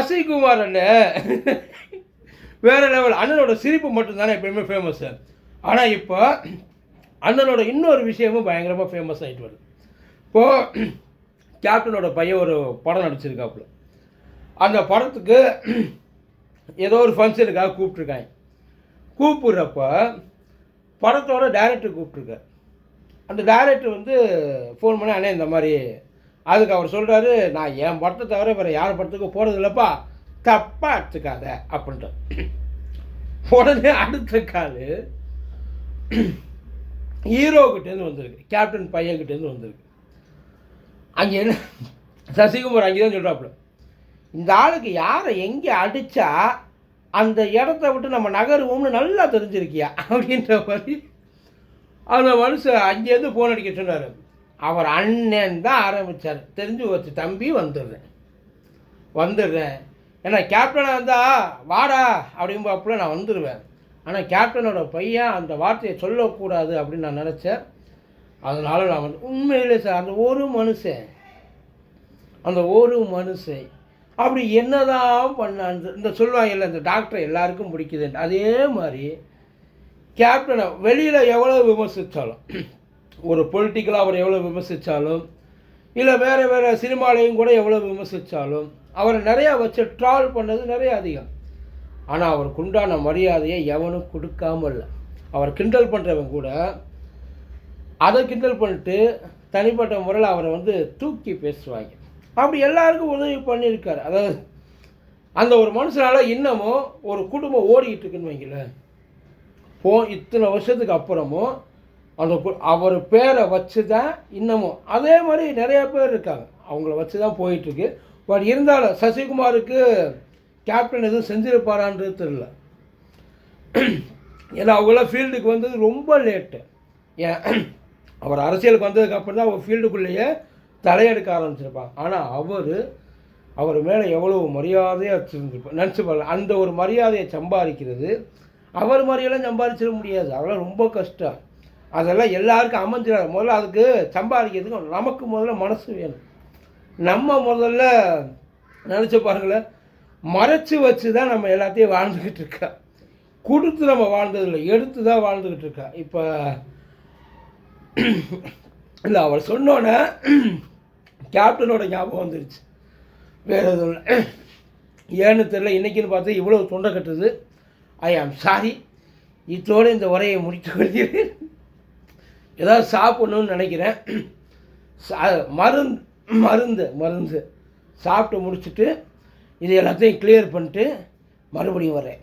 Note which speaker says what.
Speaker 1: சசிகுமார் அண்ணன் வேற லெவல் அண்ணனோட சிரிப்பு மட்டும்தானே எப்பயுமே ஃபேமஸ் ஆனால் இப்போ அண்ணனோட இன்னொரு விஷயமும் பயங்கரமாக ஃபேமஸ் ஆகிட்டு வருது. இப்போது கேப்டனோட பையன் ஒரு படம் நடிச்சிருக்காப்புல. அந்த படத்துக்கு ஏதோ ஒரு ஃபங்க்ஷனுக்காக கூப்பிட்ருக்காங்க கூப்பிட்றப்ப படத்தோட டைரக்டர் கூப்பிட்ருக்கார் அந்த டைரக்டர் வந்து ஃபோன் பண்ணி அண்ணே இந்த மாதிரி அதுக்கு அவர் சொல்கிறாரு நான் என் படத்தை தவிர வேறு யார் படத்துக்கும் போகிறது இல்லைப்பா தப்பாக எடுத்துக்காத. அப்படின்ட்டு. உடனே அடுத்த கால் ஹீரோக்கிட்டேருந்து வந்திருக்கு. கேப்டன் பையன்கிட்டேருந்து வந்திருக்கு. அங்கே என்ன? சசிகுமார் அங்கே தான் சொல்கிறாப்புல இந்த ஆளுக்கு யாரை எங்கே அடித்தா அந்த இடத்த விட்டு நம்ம நகருவோம்னு நல்லா தெரிஞ்சிருக்கியா? அப்படின்ற மாதிரி. அந்த மனுஷன் அங்கேருந்து ஃபோன் அடிக்க சொன்னார். அவர் அண்ணன் தான் ஆரம்பித்தார் தெரிஞ்சு வச்சு தம்பி வந்துடுறேன். வந்துடுறேன். ஏன்னா கேப்டனாக இருந்தால் வாடா அப்படிம்பாப்புல நான் வந்துடுவேன் ஆனால் கேப்டனோட பையன் அந்த வார்த்தையை சொல்லக்கூடாது அப்படின்னு நான் நினச்சேன். அதனால நான் வந்து உண்மையிலே சார் அந்த ஒரு மனுஷன் அந்த ஒரு மனுஷன் அப்படி என்னதான் பண்ண இந்த இந்த சொல்லுவாங்கல்ல இந்த டாக்டர் எல்லாருக்கும் பிடிக்குதுன்ட்டு அதே மாதிரி கேப்டனை வெளியில் எவ்வளோ விமர்சித்தாலும் ஒரு பொலிட்டிக்கலாக அவர் எவ்வளோ விமர்சித்தாலும் இல்லை வேறு வேறு சினிமாலையும் கூட எவ்வளோ விமர்சித்தாலும் அவரை நிறையா வச்சு ட்ரால் பண்ணது நிறைய அதிகம். ஆனால் அவருக்கு உண்டான மரியாதையை எவனும் கொடுக்காம இல்லை அவர் கிண்டல் பண்ணுறவன் கூட அதை கிண்டல் பண்ணிட்டு தனிப்பட்ட முறையில் அவரை வந்து தூக்கி பேசுவாங்க. அப்படி எல்லாருக்கும் உதவி பண்ணியிருக்காரு. அதாவது அந்த ஒரு மனுஷனால் இன்னமும் ஒரு குடும்பம் ஓடிக்கிட்டு இருக்குன்னு வைங்களேன். போ இத்தனை வருஷத்துக்கு அப்புறமும் அந்த அவர் பேரை வச்சு தான் இன்னமும். அதே மாதிரி நிறைய பேர் இருக்காங்க. அவங்கள வச்சு தான் போயிட்டுருக்கு. பட் இருந்தாலும் சசிகுமாருக்கு கேப்டன் எதுவும் செஞ்சிருப்பாரான்றது தெரியல. ஏன்னா அவங்களாம் ஃபீல்டுக்கு வந்தது ரொம்ப லேட்டு. ஏன்? அவர் அரசியலுக்கு வந்ததுக்கு அப்புறம் தான் அவர் ஃபீல்டுக்குள்ளேயே தலையெடுக்க ஆரம்பிச்சிருப்பாங்க. ஆனால் அவர் அவர் மேலே எவ்வளோ மரியாதையாக வச்சுருந்துருப்பார் நினச்சி பாருங்க. அந்த ஒரு மரியாதையை சம்பாதிக்கிறது அவர் மாதிரியெல்லாம் சம்பாதிச்சிட முடியாது. அதெல்லாம் ரொம்ப கஷ்டம். அதெல்லாம் எல்லாருக்கும் அமைஞ்சிடாது முதல்ல அதுக்கு சம்பாதிக்கிறதுக்கு நமக்கு முதல்ல மனசு வேணும். நம்ம முதல்ல நினச்சி பாருங்களேன் மறைச்சு வச்சு தான் நம்ம எல்லாத்தையும் வாழ்ந்துக்கிட்டு இருக்கா. கொடுத்து நம்ம வாழ்ந்ததில்லை எடுத்து தான் வாழ்ந்துக்கிட்டு இருக்கா. இப்போ இல்லை அவர் சொன்னோன்னே கேப்டனோட ஞாபகம் வந்துருச்சு. வேறு எதுவும் இல்லை. ஏன்னு தெரியல இன்றைக்கின்னு பார்த்து இவ்வளோ தொண்டை கட்டுது. ஐ ஆம் சாரி இத்தோடு இந்த உரையை முடித்து கொள்கிறேன். ஏதாவது சாப்பிடணும்னு நினைக்கிறேன். சா மருந்து மருந்து மருந்து சாப்பிட்டு முடிச்சுட்டு இது எல்லாத்தையும் கிளியர் பண்ணிட்டு மறுபடியும் வரேன்